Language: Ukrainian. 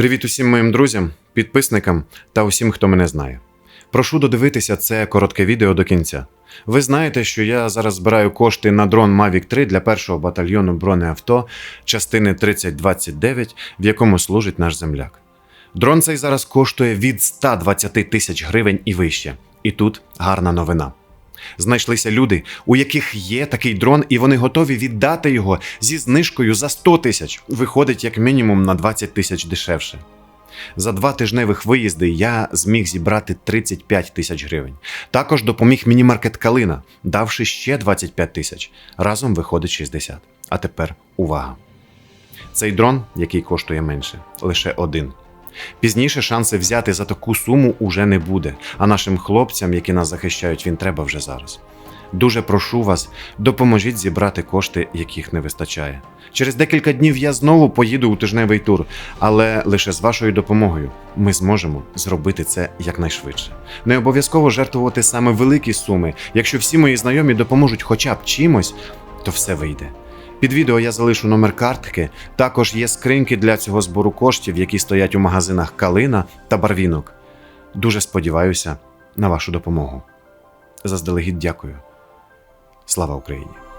Привіт усім моїм друзям, підписникам та усім, хто мене знає. Прошу додивитися це коротке відео до кінця. Ви знаєте, що я зараз збираю кошти на дрон Mavic 3 для першого батальйону бронеавто частини 3029, в якому служить наш земляк. Дрон цей зараз коштує від 120 тисяч гривень і вище. І тут гарна новина. Знайшлися люди, у яких є такий дрон, і вони готові віддати його зі знижкою за 100 тисяч. Виходить як мінімум на 20 тисяч дешевше. За два тижневих виїзди я зміг зібрати 35 тисяч гривень. Також допоміг міні-маркет Калина, давши ще 25 тисяч. Разом виходить 60. А тепер увага! Цей дрон, який коштує менше, лише один. Пізніше шанси взяти за таку суму уже не буде, а нашим хлопцям, які нас захищають, він треба вже зараз. Дуже прошу вас, допоможіть зібрати кошти, яких не вистачає. Через декілька днів я знову поїду у тижневий тур, але лише з вашою допомогою ми зможемо зробити це якнайшвидше. Не обов'язково жертвувати саме великі суми. Якщо всі мої знайомі допоможуть хоча б чимось, то все вийде. Під відео я залишу номер картки. Також є скриньки для цього збору коштів, які стоять у магазинах Калина та Барвінок. Дуже сподіваюся на вашу допомогу. Заздалегідь дякую. Слава Україні!